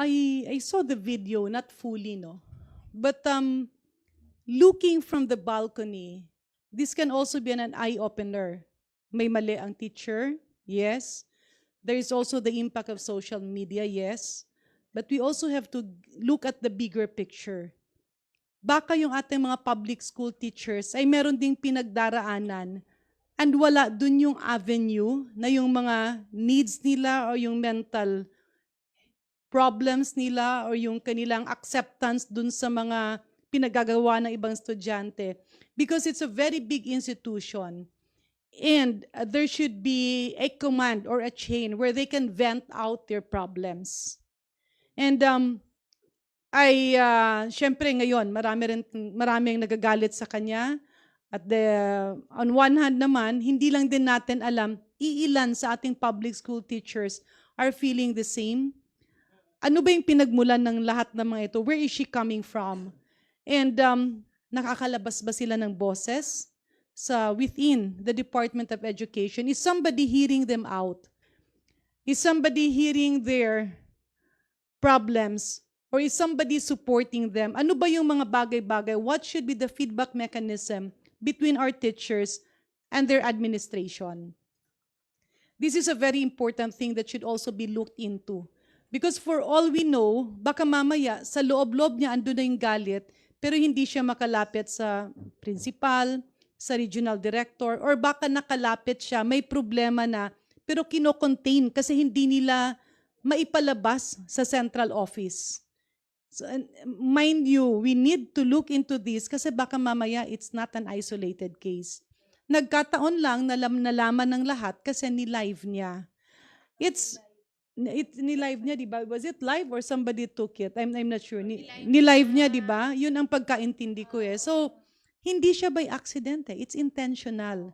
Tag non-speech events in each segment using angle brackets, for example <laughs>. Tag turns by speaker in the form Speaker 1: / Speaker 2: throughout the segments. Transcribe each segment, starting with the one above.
Speaker 1: I I saw the video, not fully, no. But um, looking from the balcony, this can also be an eye opener. May mali ang teacher, yes. There is also the impact of social media, yes. But we also have to look at the bigger picture. Baka yung ating mga public school teachers ay meron ding pinagdaraanan and wala dun yung avenue na yung mga needs nila o yung mental problems nila or yung kanilang acceptance dun sa mga pinagagawa ng ibang estudyante. Because it's a very big institution. And uh, there should be a command or a chain where they can vent out their problems. And um, ay, uh, syempre ngayon, marami rin, maraming nagagalit sa kanya. At the, on one hand naman, hindi lang din natin alam, iilan sa ating public school teachers are feeling the same. Ano ba yung pinagmulan ng lahat ng mga ito? Where is she coming from? And um, nakakalabas ba sila ng boses sa within the Department of Education? Is somebody hearing them out? Is somebody hearing their problems? Or is somebody supporting them? Ano ba yung mga bagay-bagay? What should be the feedback mechanism between our teachers and their administration? This is a very important thing that should also be looked into. Because for all we know, baka mamaya sa loob-loob niya ando na yung galit, pero hindi siya makalapit sa principal, sa regional director, or baka nakalapit siya, may problema na, pero kino-contain kasi hindi nila maipalabas sa central office. So, mind you, we need to look into this kasi baka mamaya it's not an isolated case. Nagkataon lang na lam- nalaman ng lahat kasi ni-live niya. It's it ni-live niya, di ba? Was it live or somebody took it? I'm, I'm not sure. Ni, ni-live niya, di ba? Yun ang pagkaintindi ko eh. So, hindi siya by accident eh. It's intentional.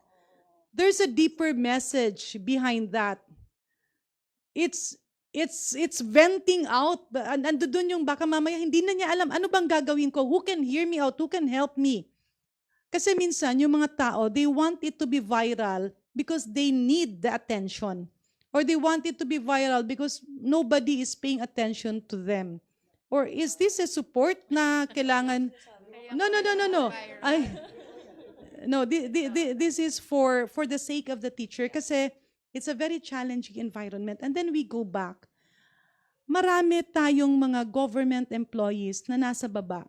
Speaker 1: There's a deeper message behind that. It's it's it's venting out. Ando dun yung baka mamaya hindi na niya alam ano bang gagawin ko. Who can hear me out? Who can help me? Kasi minsan yung mga tao, they want it to be viral because they need the attention. Or they want it to be viral because nobody is paying attention to them. Or is this a support na kailangan No, no, no, no, no. Ay, <laughs> no, thi- thi- thi- this is for for the sake of the teacher kasi it's a very challenging environment. And then we go back. Marami tayong mga government employees na nasa baba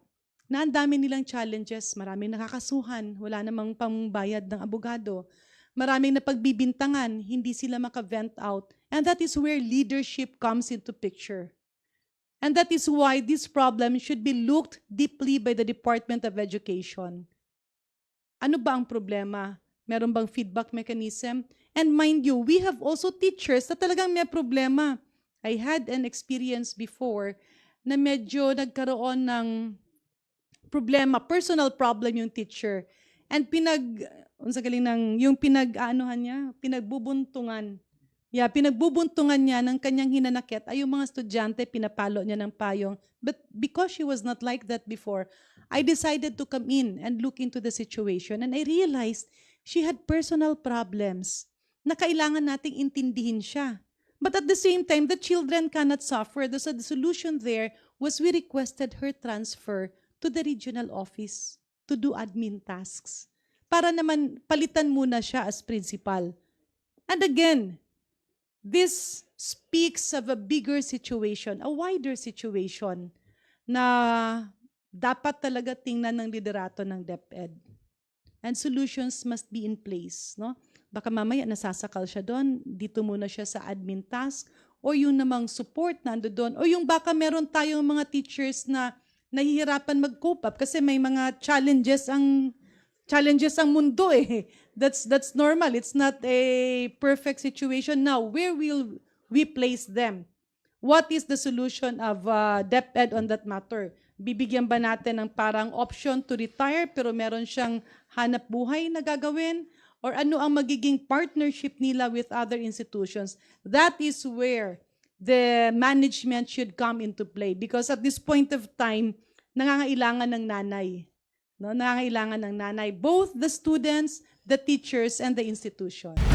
Speaker 1: na ang dami nilang challenges, maraming nakakasuhan, wala namang pambayad ng abogado, maraming napagbibintangan, hindi sila maka-vent out. And that is where leadership comes into picture. And that is why this problem should be looked deeply by the Department of Education. Ano ba ang problema? Meron bang feedback mechanism? And mind you, we have also teachers na talagang may problema. I had an experience before na medyo nagkaroon ng problema, personal problem yung teacher. And pinag, unsa galing ng, yung pinag-aanohan niya, pinagbubuntungan. Yeah, pinagbubuntungan niya ng kanyang hinanakit ay yung mga estudyante, pinapalo niya ng payong. But because she was not like that before, I decided to come in and look into the situation. And I realized she had personal problems na kailangan nating intindihin siya. But at the same time, the children cannot suffer. So the solution there was we requested her transfer to the regional office to do admin tasks. Para naman palitan muna siya as principal. And again, this speaks of a bigger situation, a wider situation na dapat talaga tingnan ng liderato ng DepEd. And solutions must be in place, no? Baka mamaya nasasakal siya doon, dito muna siya sa admin task, o yung namang support nando doon, o yung baka meron tayong mga teachers na nahihirapan mag-cope up kasi may mga challenges ang challenges ang mundo eh. That's that's normal. It's not a perfect situation now. Where will we place them? What is the solution of uh, DepEd on that matter? Bibigyan ba natin ng parang option to retire pero meron siyang hanap buhay na gagawin? Or ano ang magiging partnership nila with other institutions? That is where the management should come into play because at this point of time, nangangailangan ng nanay. No, nangangailangan ng nanay, both the students, the teachers, and the institution.